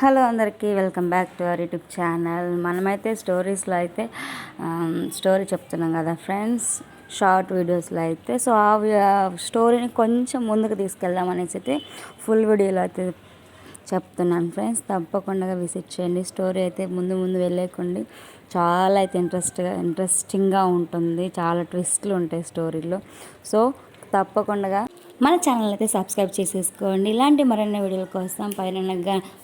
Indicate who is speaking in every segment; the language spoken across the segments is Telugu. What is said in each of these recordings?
Speaker 1: హలో అందరికీ welcome back to our YouTube channel. మనమైతే స్టోరీస్లో అయితే స్టోరీ చెప్తున్నాం కదా ఫ్రెండ్స్ షార్ట్ వీడియోస్లో అయితే. సో ఆ స్టోరీని కొంచెం ముందుకు తీసుకెళ్దాం అనేసి అయితే ఫుల్ వీడియోలో అయితే చెప్తున్నాను ఫ్రెండ్స్. తప్పకుండా విజిట్ చేయండి. స్టోరీ అయితే ముందు ముందు వెళ్ళేకండి చాలా అయితే ఇంట్రెస్ట్గా ఇంట్రెస్టింగ్గా ఉంటుంది. చాలా ట్విస్ట్లు ఉంటాయి స్టోరీలో. సో తప్పకుండా మన ఛానల్ అయితే సబ్స్క్రైబ్ చేసేసుకోండి. ఇలాంటి మరిన్ని వీడియోల కోసం పైన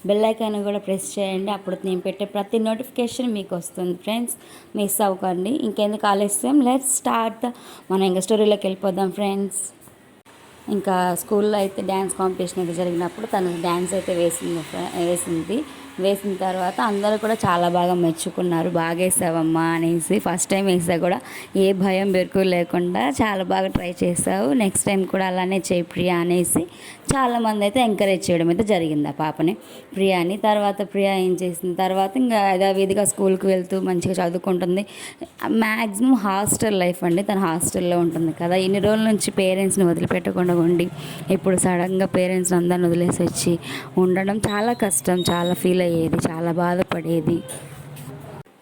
Speaker 1: బెల్ ఐకాన్ కూడా ప్రెస్ చేయండి. అప్పుడు నేను పెట్టే ప్రతి నోటిఫికేషన్ మీకు వస్తుంది. ఫ్రెండ్స్ మిస్ అవ్వకండి. ఇంకెందుకు ఆలస్యం? లెట్స్ స్టార్ట్ మనం ఇంకా స్టోరీలోకి వెళ్ళిపోదాం ఫ్రెండ్స్ ఇంకా స్కూల్లో అయితే డ్యాన్స్ కాంపిటీషన్ అయితే జరిగినప్పుడు తను డ్యాన్స్ అయితే వేసింది వేసింది. వేసిన తర్వాత అందరూ కూడా చాలా బాగా మెచ్చుకున్నారు. బాగా వేసావమ్మా అనేసి ఫస్ట్ టైం వేసా కూడా ఏ భయం బెరుకు లేకుండా చాలా బాగా ట్రై చేసావు. నెక్స్ట్ టైం కూడా అలానే చేయి ప్రియా అనేసి చాలామంది అయితే ఎంకరేజ్ చేయడం అయితే జరిగింది ఆ పాపని. ప్రియాని తర్వాత ప్రియా ఏం చేసిన తర్వాత ఇంకా యథావిధిగా స్కూల్కి వెళ్తూ మంచిగా చదువుకుంటుంది. మ్యాక్సిమం హాస్టల్ లైఫ్ అండి. తన హాస్టల్లో ఉంటుంది కదా. ఇన్ని రోజుల నుంచి పేరెంట్స్ని వదిలిపెట్టకుండా ఉండి ఇప్పుడు సడన్గా పేరెంట్స్ అందరిని వదిలేసి వచ్చి ఉండడం చాలా కష్టం చాలా ఫీల్ అయ్యేది చాలా బాధపడేది.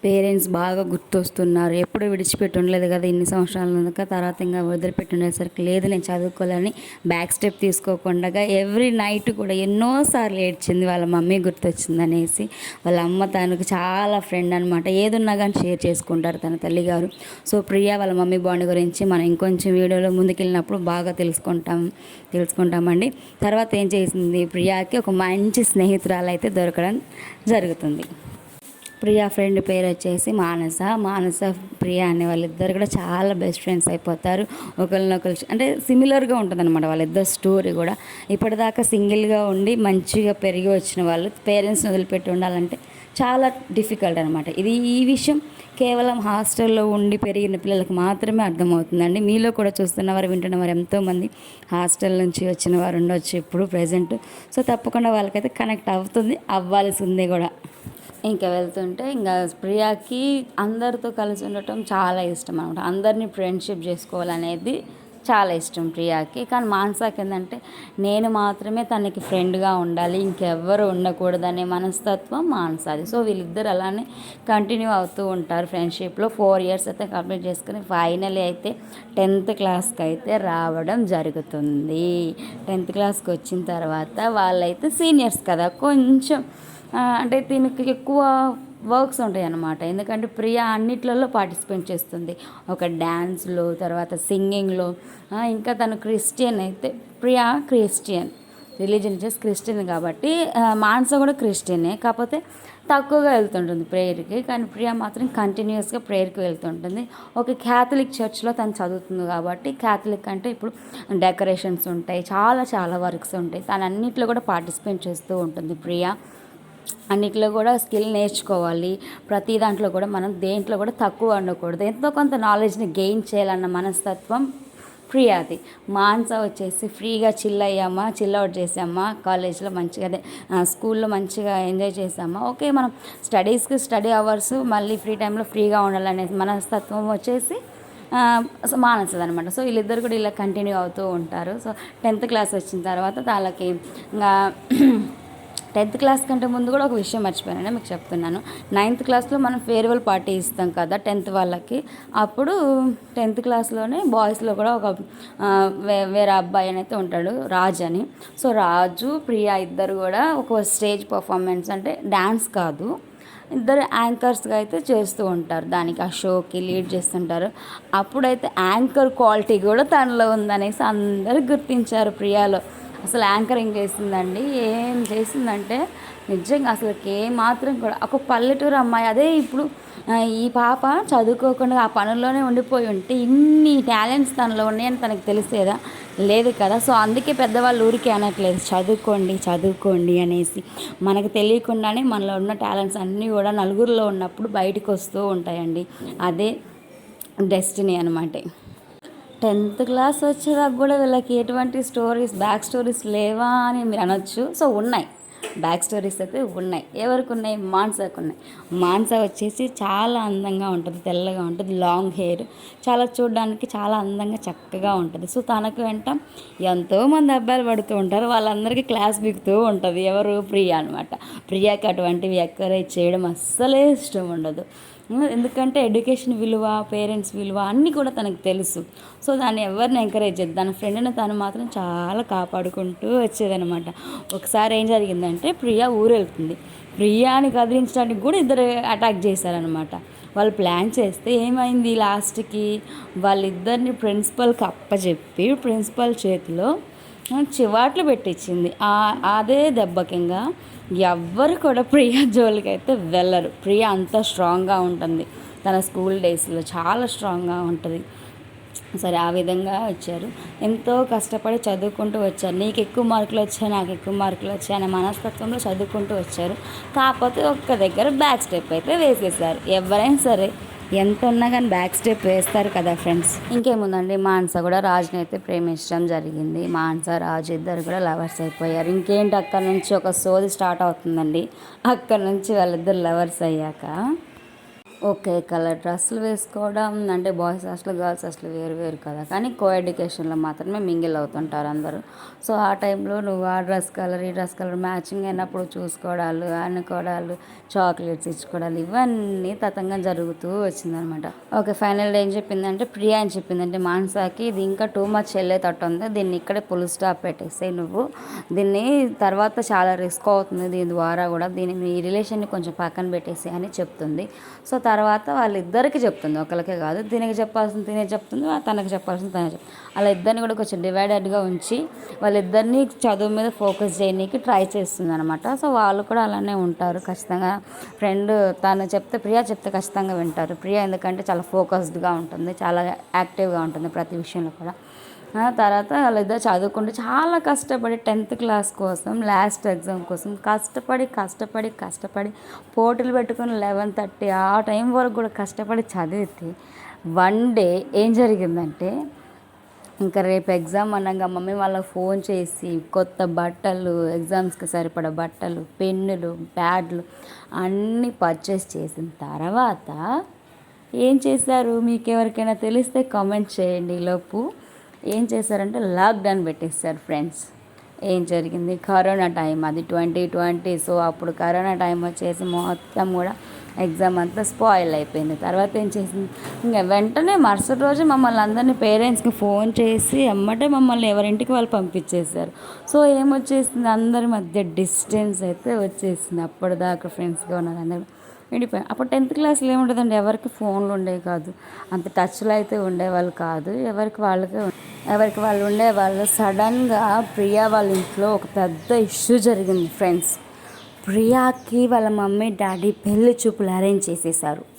Speaker 1: పేరెంట్స్ బాగా గుర్తొస్తున్నారు. ఎప్పుడు విడిచిపెట్టి ఉండలేదు కదా ఇన్ని సంవత్సరాల తర్వాత ఇంకా వదిలిపెట్టి ఉండేసరికి లేదు. నేను చదువుకోవాలని బ్యాక్ స్టెప్ తీసుకోకుండా ఎవ్రీ నైట్ కూడా ఎన్నోసార్లు ఏడ్చింది వాళ్ళ మమ్మీ గుర్తొచ్చింది అనేసి వాళ్ళ అమ్మ తనకు చాలా ఫ్రెండ్ అనమాట ఏదున్నా కానీ షేర్ చేసుకుంటారు తన తల్లిగారు. సో ప్రియా వాళ్ళ మమ్మీ బాండ్ గురించి మనం ఇంకొంచెం వీడియోలో ముందుకెళ్ళినప్పుడు బాగా తెలుసుకుంటాం తెలుసుకుంటామండి. తర్వాత ఏం చేసింది ప్రియాకి ఒక మంచి స్నేహితురాలు అయితే దొరకడం జరుగుతుంది. ప్రియా ఫ్రెండ్ పేరు వచ్చేసి మానస. మానస ప్రియా అనే వాళ్ళిద్దరు కూడా చాలా బెస్ట్ ఫ్రెండ్స్ అయిపోతారు. ఒకరినొకరు అంటే సిమిలర్గా ఉంటుందన్నమాట వాళ్ళిద్దరు స్టోరీ కూడా. ఇప్పటిదాకా సింగిల్గా ఉండి మంచిగా పెరిగి వచ్చిన వాళ్ళు పేరెంట్స్ని వదిలిపెట్టి ఉండాలంటే చాలా డిఫికల్ట్ అనమాట ఇది ఈ విషయం కేవలం హాస్టల్లో ఉండి పెరిగిన పిల్లలకు మాత్రమే అర్థమవుతుందండి. మీలో కూడా చూస్తున్నవారు వింటున్నవారు ఎంతోమంది హాస్టల్ నుంచి వచ్చిన వారు ఉండొచ్చు ఇప్పుడు ప్రజెంట్ సో తప్పకుండా వాళ్ళకైతే కనెక్ట్ అవుతుంది అవ్వాల్సిందే కూడా. ఇంకా వెళ్తుంటే ఇంకా ప్రియాకి అందరితో కలిసి ఉండటం చాలా ఇష్టం అనమాట అందరినీ ఫ్రెండ్షిప్ చేసుకోవాలనేది చాలా ఇష్టం ప్రియాకి. కానీ మానసాకి ఏంటంటే నేను మాత్రమే తనకి ఫ్రెండ్గా ఉండాలి ఇంకెవ్వరు ఉండకూడదనే మనస్తత్వం మానసాది. సో వీళ్ళిద్దరు అలానే కంటిన్యూ అవుతూ ఉంటారు ఫ్రెండ్షిప్లో ఫోర్ ఇయర్స్ అయితే కంప్లీట్ చేసుకుని ఫైనలీ అయితే టెన్త్ క్లాస్కి అయితే రావడం జరుగుతుంది. టెన్త్ క్లాస్కి వచ్చిన తర్వాత వాళ్ళైతే సీనియర్స్ కదా. కొంచెం అంటే దీనికి ఎక్కువ వర్క్స్ ఉంటాయి అన్నమాట ఎందుకంటే ప్రియా అన్నిట్లలో పార్టిసిపేట్ చేస్తుంది. ఒక డ్యాన్స్లో తర్వాత సింగింగ్లో ఇంకా తను క్రిస్టియన్ అయితే ప్రియా క్రిస్టియన్. రిలీజన్ చేసి క్రిస్టియన్ కాబట్టి మాన్స కూడా క్రిస్టియనే. కాకపోతే తక్కువగా వెళ్తుంటుంది ప్రేయర్కి. కానీ ప్రియా మాత్రం కంటిన్యూస్గా ప్రేయర్కి వెళ్తుంటుంది. ఒక క్యాథలిక్ చర్చ్లో తను చదువుతుంది కాబట్టి క్యాథలిక్ అంటే ఇప్పుడు డెకరేషన్స్ ఉంటాయి. చాలా చాలా వర్క్స్ ఉంటాయి. తను అన్నిట్లో కూడా పార్టిసిపేట్ చేస్తూ ఉంటుంది ప్రియా. అన్నిట్లో కూడా స్కిల్ నేర్చుకోవాలి. ప్రతి దాంట్లో కూడా మనం దేంట్లో కూడా తక్కువ ఉండకూడదు ఎంతో కొంత నాలెడ్జ్ని గెయిన్ చేయాలన్న మనస్తత్వం ఫ్రీ అది. మాన్స వచ్చేసి ఫ్రీగా చిల్ అయ్యామా చిల్ అవుట్ చేసామా కాలేజ్లో మంచిగా అదే స్కూల్లో మంచిగా ఎంజాయ్ చేసామా? ఓకే మనం స్టడీస్కి స్టడీ అవర్స్ మళ్ళీ ఫ్రీ టైంలో ఫ్రీగా ఉండాలనే మనస్తత్వం వచ్చేసి మానసది అనమాట సో వీళ్ళిద్దరు కూడా ఇలా కంటిన్యూ అవుతూ ఉంటారు. సో టెన్త్ క్లాస్ వచ్చిన తర్వాత వాళ్ళకి ఇంకా టెన్త్ క్లాస్ కంటే ముందు కూడా ఒక విషయం మర్చిపోయాను మీకు చెప్తున్నాను. నైన్త్ క్లాస్లో మనం ఫేర్వెల్ పార్టీ ఇస్తాం కదా టెన్త్ వాళ్ళకి. అప్పుడు టెన్త్ క్లాస్లోనే బాయ్స్లో కూడా ఒక వే- వేరే అబ్బాయి అయితే ఉంటాడు రాజ్ అని. సో రాజు ప్రియా ఇద్దరు కూడా ఒక స్టేజ్ పర్ఫార్మెన్స్ అంటే డ్యాన్స్ కాదు. ఇద్దరు యాంకర్స్గా అయితే చేస్తూ ఉంటారు. దానికి ఆ షోకి లీడ్ చేస్తుంటారు. అప్పుడైతే యాంకర్ క్వాలిటీ కూడా తనలో ఉందనేసి అందరూ గుర్తించారు ప్రియాలో. అసలు యాంకరింగ్ చేసిందండి. ఏం చేసిందంటే నిజంగా అసలు ఏ మాత్రం కూడా ఒక పల్లెటూరు అమ్మాయి అదే ఇప్పుడు ఈ పాప చదువుకోకుండా ఆ పనుల్లోనే ఉండిపోయి ఉంటే ఇన్ని టాలెంట్స్ తనలో ఉన్నాయని తనకు తెలిసేదా? లేదు కదా. సో అందుకే పెద్దవాళ్ళు ఊరికే అనట్లేదు. చదువుకోండి చదువుకోండి అనేసి. మనకు తెలియకుండానే మనలో ఉన్న టాలెంట్స్ అన్నీ కూడా నలుగురిలో ఉన్నప్పుడు బయటకు వస్తూ ఉంటాయండి. అదే డెస్టినీ అనమాట టెన్త్ క్లాస్ వచ్చేదాకా కూడా వీళ్ళకి ఎటువంటి స్టోరీస్ బ్యాక్ స్టోరీస్ లేవా అని మీరు అనొచ్చు. సో ఉన్నాయి. బ్యాక్ స్టోరీస్ అయితే ఉన్నాయి. ఎవరికి ఉన్నాయి? మాన్సాకు ఉన్నాయి. మాన్సా వచ్చేసి చాలా అందంగా ఉంటుంది తెల్లగా ఉంటుంది లాంగ్ హెయిర్. చాలా చూడడానికి చాలా అందంగా చక్కగా ఉంటుంది. సో తనకు వెంట ఎంతోమంది అబ్బాయిలు పడుతూ ఉంటారు. వాళ్ళందరికీ క్లాస్ బిగుతూ ఉంటుంది. ఎవరు? ప్రియా అనమాట ప్రియాకి అటువంటివి ఎంకరేజ్ చేయడం అస్సలే ఇష్టం ఉండదు. ఎందుకంటే ఎడ్యుకేషన్ విలువ పేరెంట్స్ విలువ అన్నీ కూడా తనకు తెలుసు. సో దాన్ని ఎవరిని ఎంకరేజ్ చేయదు తన ఫ్రెండ్ని తను మాత్రం చాలా కాపాడుకుంటూ వచ్చేదనమాట ఒకసారి ఏం జరిగిందంటే ప్రియా ఊరెళ్తుంది. ప్రియాని కదిలించడానికి కూడా ఇద్దరు అటాక్ చేశారనమాట వాళ్ళు ప్లాన్ చేస్తే ఏమైంది లాస్ట్కి వాళ్ళిద్దరిని ప్రిన్సిపల్కి అప్పచెప్పి ప్రిన్సిపల్ చేతిలో చివాట్లు పెట్టించింది. అదే దెబ్బకింగా ఎవ్వరు కూడా ప్రియా జోలికి అయితే వెళ్ళరు. ప్రియా అంత స్ట్రాంగ్గా ఉంటుంది. తన స్కూల్ డేస్లో చాలా స్ట్రాంగ్గా ఉంటుంది. సరే ఆ విధంగా వచ్చారు. ఎంతో కష్టపడి చదువుకుంటూ వచ్చారు. నీకు ఎక్కువ మార్కులు వచ్చాయి నాకు ఎక్కువ మార్కులు వచ్చాయి అనే మనస్తత్వంలో చదువుకుంటూ వచ్చారు. కాకపోతే ఒక్క దగ్గర బ్యాక్ స్టెప్ అయితే వేసేసారు. ఎవరైనా సరే ఎంత ఉన్నా కానీ బ్యాక్ స్టెప్ వేస్తారు కదా ఫ్రెండ్స్ ఇంకేముందండి మాన్స కూడా రాజుని అయితే ప్రేమించడం జరిగింది. మాన్స రాజు ఇద్దరు కూడా లవర్స్ అయిపోయారు. ఇంకేంటి అక్కడ నుంచి ఒక సోది స్టార్ట్ అవుతుందండి. అక్కడ నుంచి వాళ్ళిద్దరు లవర్స్ అయ్యాక ఓకే కలర్ డ్రెస్సులు వేసుకోవడం అంటే బాయ్స్ హాస్టల్ గర్ల్స్ హాస్టల్ వేరు వేరు కదా. కానీ కో ఎడ్యుకేషన్లో మాత్రమే మింగిల్ అవుతుంటారు అందరూ. సో ఆ టైంలో నువ్వు ఆ డ్రెస్ కలర్ ఈ డ్రెస్ కలర్ మ్యాచింగ్ అయినప్పుడు చూసుకోవడాలు అనుకోవడాలు చాక్లెట్స్ ఇచ్చుకోవడాలు ఇవన్నీ తతంగా జరుగుతూ వచ్చిందనమాట. ఓకే ఫైనల్ ఏం చెప్పిందంటే ప్రియా అని చెప్పిందంటే మాన్సాకి ఇది ఇంకా టూ మచ్ వెళ్ళేటట్టు ఉంది. దీన్ని ఇక్కడే పుల్ స్టాప్ పెట్టేస్తే నువ్వు. దీన్ని తర్వాత చాలా రిస్క్ అవుతుంది దీని ద్వారా కూడా. దీన్ని మీ రిలేషన్ని కొంచెం పక్కన పెట్టేసి అని చెప్తుంది. సో తర్వాత వాళ్ళిద్దరికి చెప్తుంది. ఒకరికే కాదు దీనికి చెప్పాల్సింది తినే చెప్తుంది తనకి చెప్పాల్సింది తనే చెప్తుంది. అలా ఇద్దరిని కూడా కొంచెం డివైడెడ్గా ఉంచి వాళ్ళిద్దరిని చదువు మీద ఫోకస్ చేయడానికి ట్రై చేస్తుంది అనమాట సో వాళ్ళు కూడా అలానే ఉంటారు. ఖచ్చితంగా ఫ్రెండ్ తను చెప్తే ప్రియా చెప్తే ఖచ్చితంగా వింటారు. ప్రియా ఎందుకంటే చాలా ఫోకస్డ్గా ఉంటుంది చాలా యాక్టివ్గా ఉంటుంది ప్రతి విషయంలో కూడా. తర్వాత వాళ్ళిద్దరు చదువుకుంటూ చాలా కష్టపడి టెన్త్ క్లాస్ కోసం లాస్ట్ ఎగ్జామ్ కోసం కష్టపడి కష్టపడి కష్టపడి పోటీలు పెట్టుకుని లెవెన్ థర్టీ ఆ టైం వరకు కూడా కష్టపడి చదివితే వన్ డే ఏం జరిగిందంటే ఇంకా రేపు ఎగ్జామ్ అనగా మమ్మీ వాళ్ళకి ఫోన్ చేసి కొత్త బట్టలు ఎగ్జామ్స్కి సరిపడ బట్టలు పెన్నులు ప్యాడ్లు అన్నీ పర్చేస్ చేసిన తర్వాత ఏం చేశారు? మీకు ఎవరికైనా తెలిస్తే కామెంట్ చేయండి లోపు ఏం చేశారంటే లాక్డౌన్ పెట్టేశారు ఫ్రెండ్స్ ఏం జరిగింది? కరోనా టైం అది ట్వంటీ ట్వంటీ సో అప్పుడు కరోనా టైం వచ్చేసి మొత్తం కూడా ఎగ్జామ్ అంతా స్పాయిల్ అయిపోయింది. తర్వాత ఏం చేసింది? ఇంకా వెంటనే మరుసటి రోజు మమ్మల్ని అందరినీ పేరెంట్స్కి ఫోన్ చేసి అమ్మటే మమ్మల్ని ఎవరింటికి వాళ్ళు పంపించేశారు. సో ఏమొచ్చేసింది అందరి మధ్య డిస్టెన్స్ అయితే వచ్చేసింది. అప్పటిదాకా ఫ్రెండ్స్గా ఉన్నారు అందరూ. విడిపోయాం అప్పుడు టెన్త్ క్లాస్లో ఏముంటుందండి ఎవరికి ఫోన్లు ఉండేవి కాదు. అంత టచ్లో అయితే ఉండేవాళ్ళు కాదు. ఎవరికి వాళ్ళకే ఎవరికి వాళ్ళు ఉండేవాళ్ళు సడన్గా ప్రియా వాళ్ళ ఇంట్లో ఒక పెద్ద ఇష్యూ జరిగింది ఫ్రెండ్స్. ప్రియాకి వాళ్ళ మమ్మీ డాడీ పెళ్ళి చూపులు అరేంజ్ చేసేసారు.